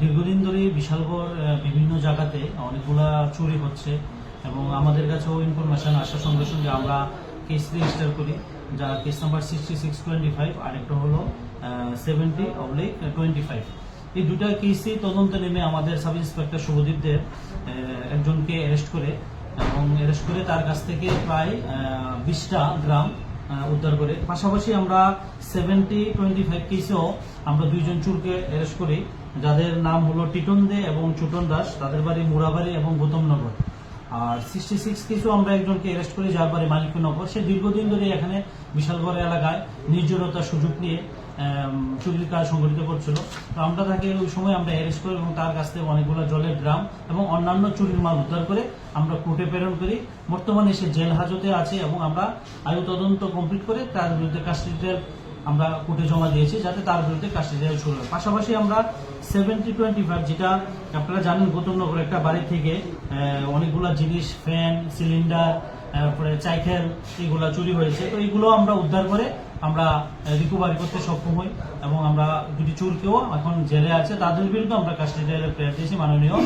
দীর্ঘদিন ধরে বিশালগড় বিভিন্ন জায়গাতে অনেকগুলা চুরি হচ্ছে এবং আমাদের কাছেও ইনফরমেশন আসার সঙ্গে সঙ্গে আমরা কেস রেজিস্টার করি যা case number sixty six twenty five আরেকটা হলো সেভেন্টি অবলিক টোয়েন্টি ফাইভ এই দুটা কেসই তদন্ত নেমে আমাদের সাব ইন্সপেক্টর শুভদীপ দেব একজনকে অ্যারেস্ট করে এবং অ্যারেস্ট করে তার কাছ থেকে প্রায় বিশটা গ্রাম উদ্ধার করে। পাশাপাশি আমরা সেভেন্টি টোয়েন্টি ফাইভ কেসেও আমরা দুইজন চুরকে অ্যারেস্ট করি, যাদের নাম হলো টিটন দে এবং চুটন দাস। তাদের বাড়ি মুরাবাড়ি এবং গৌতমনগর আর সিক্সটি সিক্স কেসেও আমরা একজনকে অ্যারেস্ট করি, যার বাড়ি মালিকনগর সে দীর্ঘদিন ধরে এখানে বিশালগড় এলাকায় নির্জনতার সুযোগ নিয়ে চুরির কাজ সংগঠিত করছিল। তো আমরা তাকে ওই সময় আমরা অ্যারেস্ট করি এবং তার কাছ থেকে অনেকগুলো জলের ড্রাম এবং অন্যান্য চুরির মাল উদ্ধার করে আমরা কোর্টে প্রেরণ করি। বর্তমানে সে জেল হাজতে আছে এবং আমরা আয়ু তদন্ত কমপ্লিট করে তার বিরুদ্ধে কাস্টডিতে আমরা কোর্টে জমা দিয়েছি যাতে তার বিরুদ্ধে কাস্টডি শুরু হয়। পাশাপাশি আমরা সেভেন্টি টোয়েন্টি ফাইভ যেটা আপনারা জানেন গৌতমনগর একটা বাড়ি থেকে অনেকগুলা জিনিস ফ্যান সিলিন্ডার তারপরে চাইকেল এগুলা চুরি হয়েছে। তো এগুলো আমরা উদ্ধার করে আমরা রিকভারি করতে সক্ষম হই এবং আমরা দুটি চোরকেও এখন জেলে আছে, তাদের বিরুদ্ধে আমরা কাস্টডি প্রেয়ার দিয়েছি মাননীয়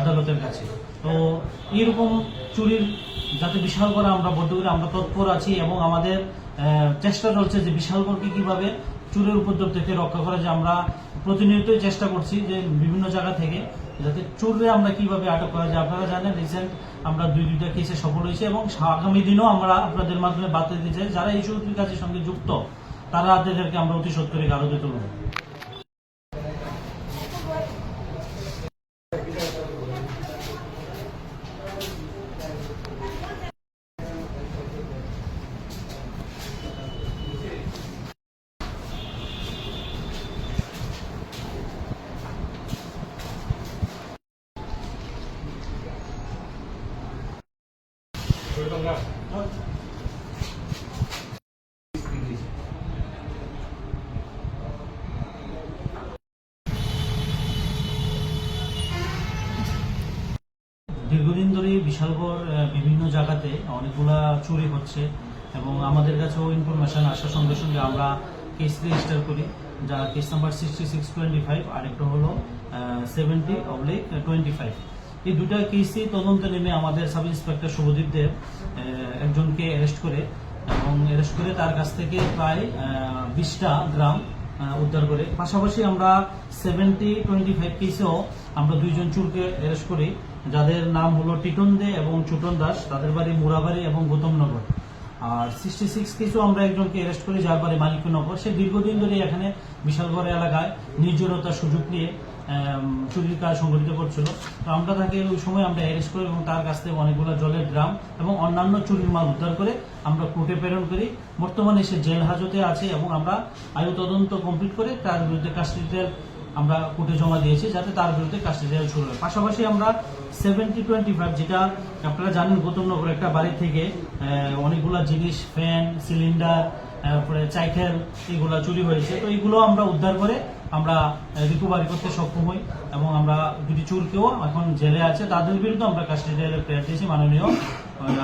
আদালতের কাছে। তো এইরকম চুরির যাতে বিশাল করে আমরা বদ্ধ করে, আমরা তৎপর আছি এবং আমাদের চেষ্টা চলছে যে বিশালগড়কে কীভাবে চুরের উপদ্রব থেকে রক্ষা করা যায় আমরা প্রতিনিয়তই চেষ্টা করছি যে বিভিন্ন জায়গা থেকে যাতে চোররে আমরা কীভাবে আটক করা যায়। আপনারা জানেন রিসেন্ট আমরা দুই দুইটা কেসে সফল হয়েছি এবং আগামী দিনও আমরা আপনাদের মাধ্যমে বার্তা দিতে চাই, যারা এই চুরির কাজের সঙ্গে যুক্ত, তারা তাদেরকে আমরা অতি সত্তরে গারদে তুলব। দীর্ঘদিন ধরে বিশালগড় বিভিন্ন জায়গাতে অনেকগুলা চুরি হচ্ছে এবং আমাদের কাছেও ইনফরমেশন আসার সঙ্গে সঙ্গে আমরা কেস রেজিস্টার করি যা case number sixty six twenty five আরেকটা হলো সেভেন্টি অবলিক টোয়েন্টি ফাইভ এই দুটা কেসই তদন্ত নেমে আমাদের সাব ইন্সপেক্টর শুভদীপ দেব একজনকে অ্যারেস্ট করে এবং অ্যারেস্ট করে তার কাছ থেকে প্রায় বিশটা গ্রাম উদ্ধার করে। পাশাপাশি আমরা সেভেন্টি টোয়েন্টি ফাইভ কেসেও আমরা দুইজন চুরকে অ্যারেস্ট করি, যাদের নাম হলো টিটন দে এবং চুটন দাস। তাদের বাড়ি মুরাবাড়ি এবং গৌতমনগর আর সিক্সটি সিক্স কেসেও আমরা একজনকে অ্যারেস্ট করি, যার বাড়ি মালিকনগর সে দীর্ঘদিন ধরে এখানে বিশালগড় এলাকায় নির্জনতার সুযোগ নিয়ে চুরির কাজ সংগঠিত করছিল। তো আমরা তাকে ওই সময় আমরা অ্যারেস্ট করি এবং তার কাছ থেকে অনেকগুলো জলের ড্রাম এবং অন্যান্য চুরির মাল উদ্ধার করে আমরা কোর্টে প্রেরণ করি। বর্তমানে সে জেল হাজতে আছে এবং আমরা আয়ু তদন্ত কমপ্লিট করে তার বিরুদ্ধে কাস্টডিতে আমরা কোর্টে জমা দিয়েছি যাতে তার বিরুদ্ধে কাস্টডি শুরু হয়। পাশাপাশি আমরা সেভেন্টি টোয়েন্টি ফাইভ যেটা আপনারা জানেন গৌতমনগর একটা বাড়ি থেকে অনেকগুলা জিনিস ফ্যান সিলিন্ডার তারপরে চাইকেল এগুলা চুরি হয়েছে। তো এগুলো আমরা উদ্ধার করে আমরা রিকভারি করতে সক্ষম হই এবং আমরা দুটি চোরকেও এখন জেলে আছে। তাদের বিরুদ্ধে আমরা কাস্টডি প্রেয়ার দিয়েছি মাননীয়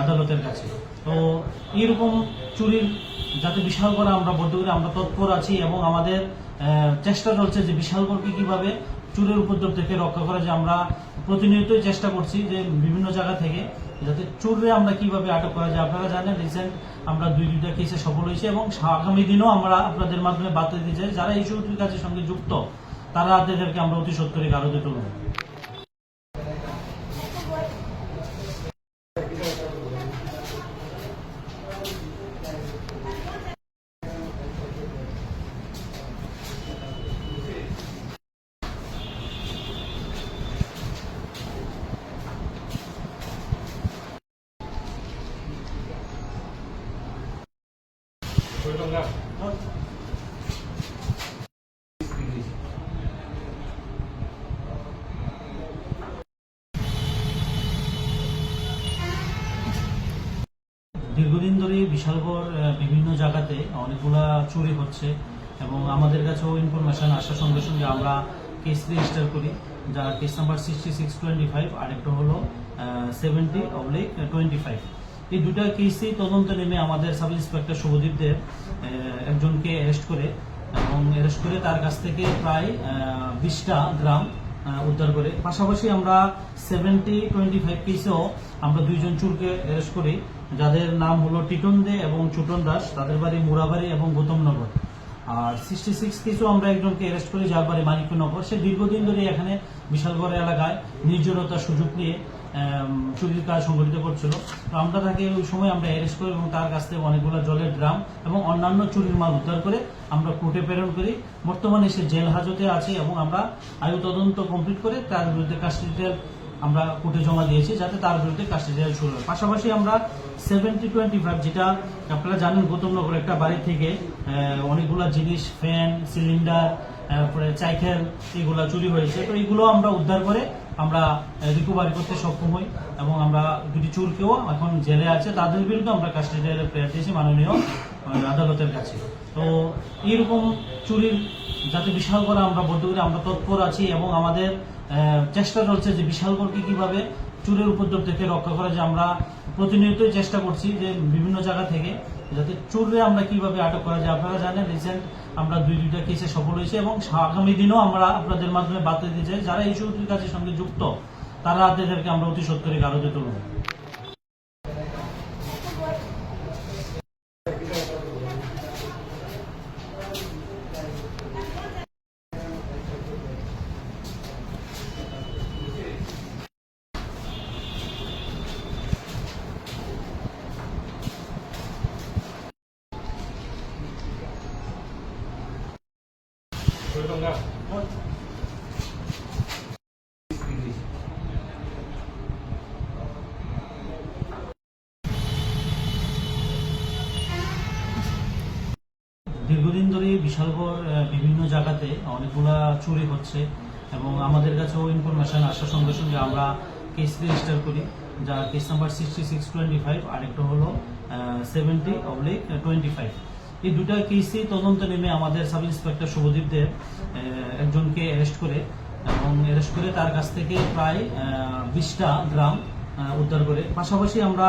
আদালতের কাছে। তো এইরকম চুরির যাতে বিশাল করে আমরা বদ্ধ করে আমরা তৎপর আছি এবং আমাদের চেষ্টা চলছে যে বিশালগড়কে কীভাবে চুরের উপদ্রব থেকে রক্ষা করা যায়। আমরা প্রতিনিয়তই চেষ্টা করছি যে বিভিন্ন জায়গা থেকে যাতে চোররে আমরা কীভাবে আটক করা যায় আপনারা জানেন রিসেন্ট আমরা দুই দুইটা কেসে সফল হয়েছি এবং আগামী দিনও আমরা আপনাদের মাধ্যমে বার্তা দিতে চাই, যারা এই চুরির কাজের সঙ্গে যুক্ত, তারা তাদেরকে আমরা অতি সত্তরে গারদে তুলব। দীর্ঘদিন ধরে বিশালগড় বিভিন্ন জায়গাতে অনেকগুলা চুরি হচ্ছে এবং আমাদের কাছেও ইনফরমেশন আসার সঙ্গে সঙ্গে আমরা কেস রেজিস্টার করি, যার case number sixty six twenty five আরেকটা হলো সেভেন্টি অবলিক টোয়েন্টি ফাইভ এই দুটা কেসই তদন্ত নেমে আমাদের সাব ইন্সপেক্টর শুভদীপ দেব একজনকে অ্যারেস্ট করে এবং অ্যারেস্ট করে তার কাছ থেকে প্রায় বিশটা গ্রাম উদ্ধার করে। পাশাপাশি আমরা সেভেন্টি টোয়েন্টি ফাইভ কেসেও আমরা দুইজন চুরকে অ্যারেস্ট করি, যাদের নাম হলো টিটন দে এবং চুটন দাস। তাদের বাড়ি মুরাবাড়ি এবং গৌতমনগর আর সিক্সটি সিক্স কেসও আমরা একজনকে অ্যারেস্ট করি, যার বাড়ি মানিকনগর। সে দীর্ঘদিন ধরে এখানে বিশালগড় এলাকায় নির্জনতার সুযোগ নিয়ে চুরির কাজ সংগঠিত করছিল। তো আমরা তাকে ওই সময় আমরা অ্যারেস্ট করি এবং তার কাছ থেকে অনেকগুলো জলের ড্রাম এবং অন্যান্য চুরির মাল উদ্ধার করে আমরা কোর্টে প্রেরণ করি। বর্তমানে সে জেল হাজতে আছে এবং আমরা আয়ু তদন্ত কমপ্লিট করে তার বিরুদ্ধে কাস্টডিয়াল আমরা কোর্টে জমা দিয়েছি যাতে তার বিরুদ্ধে কাস্টডিয়াল শুরু হয়। পাশাপাশি আমরা সেভেন্টি টোয়েন্টি ফাইভ যেটা আপনারা জানেন, গৌতমনগর একটা বাড়ি থেকে অনেকগুলা জিনিস ফ্যান সিলিন্ডার তারপরে চাইকেল এগুলা চুরি হয়েছে। তো এগুলো আমরা উদ্ধার করে আমরা রিকভারি করতে সক্ষম হই এবং আমরা দুটি চুরকেও এখন জেলে আছে, তাদের বিরুদ্ধে আমরা কাস্টডিয়ালে প্রেয়ার দিয়েছি মাননীয় আদালতের কাছে। তো এইরকম চুরির যাতে বিশাল আমরা বলতে পারি আমরা তৎপর আছি এবং আমাদের চেষ্টা চলছে যে বিশালগড়কে কীভাবে চুরের উপদ্রব থেকে রক্ষা করা যায় আমরা প্রতিনিয়তই চেষ্টা করছি যে বিভিন্ন জায়গা থেকে যাতে চোররে আমরা কীভাবে আটক করা যায়। আপনারা জানেন, রিসেন্ট আমরা দুই দুইটা কেসে সফল হয়েছি এবং আগামী দিনও আমরা আপনাদের মাধ্যমে বার্তা দিতে চাই, যারা এই চৌধুরীর কাজের সঙ্গে যুক্ত, তারা তাদেরকে আমরা অতি সত্তরে গারদে তুলব। দীর্ঘদিন ধরে বিশালগড় বিভিন্ন জায়গাতে অনেকগুলা চুরি হচ্ছে এবং আমাদের কাছেও ইনফরমেশন আসার সঙ্গে সঙ্গে আমরা কেস রেজিস্টার করি, যার case number sixty six twenty five আরেকটা হলো সেভেন্টি অবলিক টোয়েন্টি ফাইভ এই দুটা কেসই তদন্ত নেমে আমাদের সাব ইন্সপেক্টর শুভদীপ দেব একজনকে অ্যারেস্ট করে এবং অ্যারেস্ট করে তার কাছ থেকে প্রায় বিশটা গ্রাম উদ্ধার করে। পাশাপাশি আমরা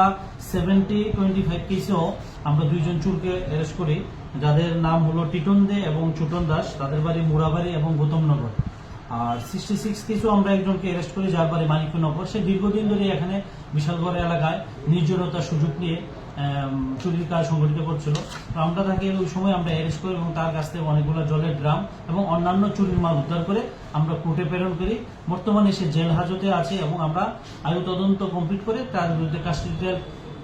সেভেন্টি টোয়েন্টি ফাইভ কেসেও আমরা দুইজন চুরকে অ্যারেস্ট করি, যাদের নাম হলো টিটন দে এবং চুটন দাস। তাদের বাড়ি মুরাবাড়ি এবং গৌতমনগর আর সিক্সটি সিক্স কেসও আমরা একজনকে অ্যারেস্ট করি, যার বাড়ি মানিকনগর। সে দীর্ঘদিন ধরে এখানে বিশালগড় এলাকায় নির্জনতার সুযোগ নিয়ে চুরির কাজ সংগঠিত করছিল। তো আমরা তাকে ওই সময় আমরা অ্যারেস্ট করি এবং তার কাছ থেকে অনেকগুলো জলের ড্রাম এবং অন্যান্য চুরির মাল উদ্ধার করে আমরা কোর্টে প্রেরণ করি। বর্তমানে সে জেল হাজতে আছে এবং আমরা আয়ু তদন্ত কমপ্লিট করে তার বিরুদ্ধে কাস্টডিয়াল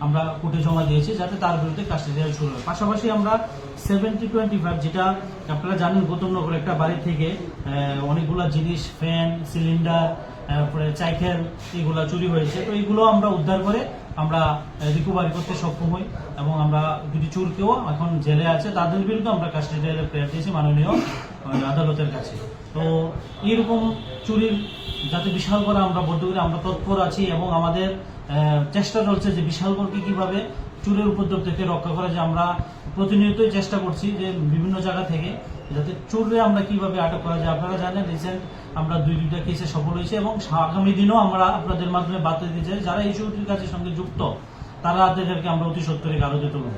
আমরা কোর্টে জমা দিয়েছি যাতে তার বিরুদ্ধে কাস্টডিয়াল শুরু হয়। পাশাপাশি আমরা সেভেন্টি টোয়েন্টি ফাইভ যেটা আপনারা জানেন গৌতম গৌতমনগর একটা বাড়ি থেকে অনেকগুলো জিনিস ফ্যান সিলিন্ডার তারপরে চাইকেল এগুলা চুরি হয়েছে। তো এগুলো আমরা উদ্ধার করে আমরা রিকভারি করতে সক্ষম হই এবং আমরা দুটি চোরকেও এখন জেলে আছে, তাদের বিরুদ্ধে আমরা কাস্টডিয়ালে প্রেয়ার দিয়েছি মাননীয় আদালতের কাছে। তো এইরকম চুরির যাতে বিশাল করে আমরা বলতে আমরা তৎপর আছি এবং আমাদের চেষ্টা চলছে যে বিশালগড়কে কীভাবে চুরের উপদ্রব থেকে রক্ষা করা যে আমরা প্রতিনিয়তই চেষ্টা করছি যে বিভিন্ন জায়গা থেকে, যাতে চুরে আমরা কীভাবে আটক করা যায়। আপনারা জানেন রিসেন্ট আমরা দুই, দুইটা কেসে সফল হয়েছি এবং আগামী দিনও আমরা আপনাদের মাধ্যমে বার্তা দিতে চাই, যারা এই চুরির কাজের সঙ্গে যুক্ত, তারা তাদেরকে আমরা অতি সত্তরে গারদে তুলব।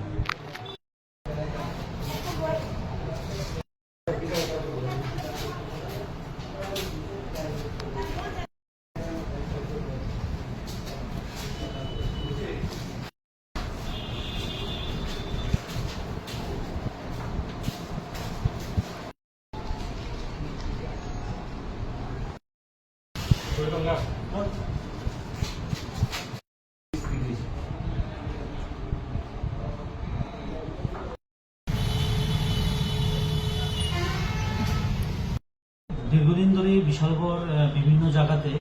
দীর্ঘদিন ধরে বিশালগড় বিভিন্ন জায়গাতে